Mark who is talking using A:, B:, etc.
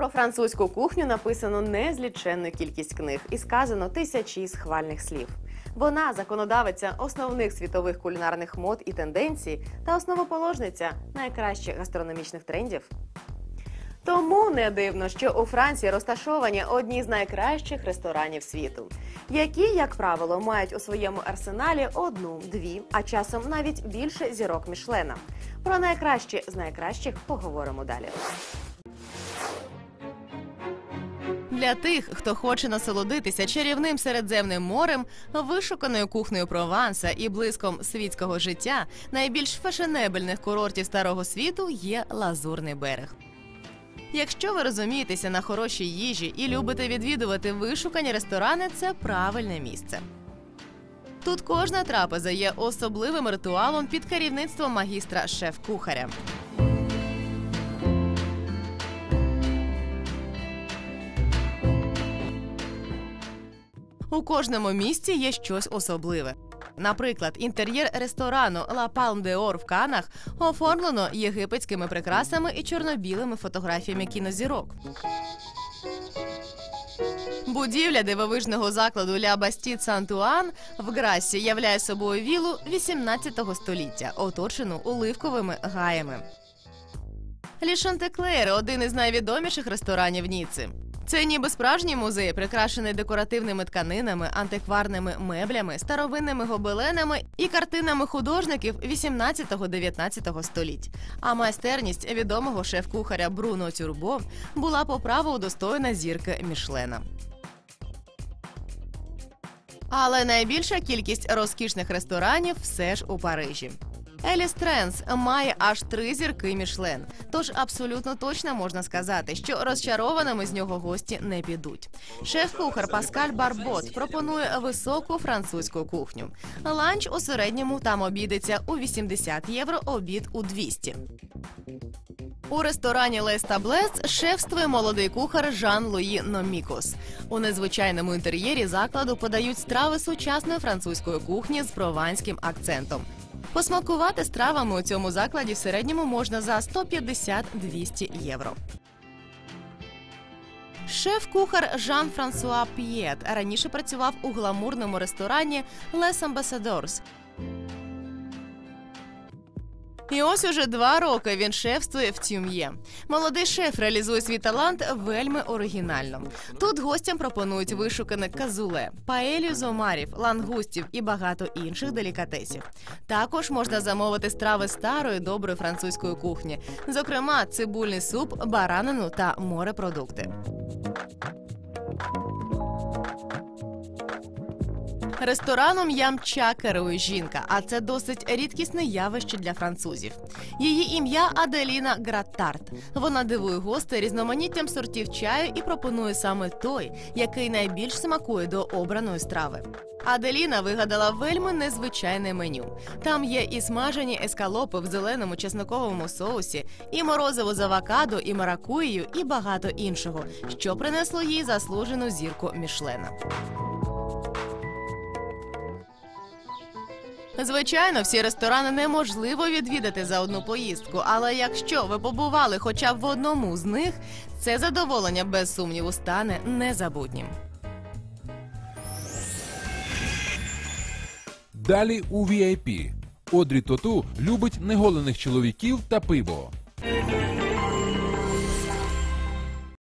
A: Про французьку кухню написано незліченну кількість книг і сказано тисячі схвальних слів. Вона законодавиця основних світових кулінарних мод і тенденцій та основоположниця найкращих гастрономічних трендів. Тому не дивно, що у Франції розташовані одні з найкращих ресторанів світу, які, як правило, мають у своєму арсеналі одну, дві, а часом навіть більше зірок Мішлена. Про найкращі з найкращих поговоримо далі. Для тих, хто хоче насолодитися чарівним середземним морем, вишуканою кухнею Прованса і блиском світського життя, найбільш фешенебельних курортів старого світу є Лазурний берег. Якщо ви розумієтеся на хорошій їжі і любите відвідувати вишукані ресторани, це правильне місце. Тут кожна трапеза є особливим ритуалом під керівництвом магістра шеф-кухаря. У кожному місці є щось особливе. Наприклад, інтер'єр ресторану La Palme d'Or в Канах оформлено єгипетськими прикрасами і чорно-білими фотографіями кінозірок. Будівля дивовижного закладу Ля Бастіт Сантуан в Грасі являє собою вілу 18 століття, оточену оливковими гаями. Лі Шантеклер – один із найвідоміших ресторанів Ніци. Це ніби справжній музей, прикрашений декоративними тканинами, антикварними меблями, старовинними гобеленами і картинами художників 18-19 століть. А майстерність відомого шеф-кухаря Бруно Тюрбо була по праву удостоєна зірки Мішлена. Але найбільша кількість розкішних ресторанів все ж у Парижі. Еліс Тренс має аж три зірки Мішлен. Тож абсолютно точно можна сказати, що розчарованими з нього гості не підуть. Шеф-кухар Паскаль Барбот пропонує високу французьку кухню. Ланч у середньому там обійдеться у 80 євро, обід у 200. У ресторані Лес Таблес шефствує молодий кухар Жан Луї Номікос. У незвичайному інтер'єрі закладу подають страви сучасної французької кухні з прованським акцентом. Посмакувати стравами у цьому закладі в середньому можна за 150-200 євро. Шеф-кухар Жан Франсуа П'єт раніше працював у гламурному ресторані Les Ambassadors. І ось уже два роки він шефствує в Тюм'є. Молодий шеф реалізує свій талант вельми оригінально. Тут гостям пропонують вишукане казуле, паелю з омарів, лангустів і багато інших делікатесів. Також можна замовити страви старої доброї французької кухні, зокрема цибульний суп, баранину та морепродукти. Рестораном Ямча керує жінка, а це досить рідкісне явище для французів. Її ім'я Аделіна Граттарт. Вона дивує гостей різноманіттям сортів чаю і пропонує саме той, який найбільш смакує до обраної страви. Аделіна вигадала вельми незвичайне меню. Там є і смажені ескалопи в зеленому чесноковому соусі, і морозиво з авокадо, і маракуєю, і багато іншого, що принесло їй заслужену зірку Мішлена. Звичайно, всі ресторани неможливо відвідати за одну поїздку, але якщо ви побували хоча б в одному з них, це задоволення без сумніву стане незабутнім.
B: Далі у VIP. Одрі Тоту любить неголених чоловіків та пиво.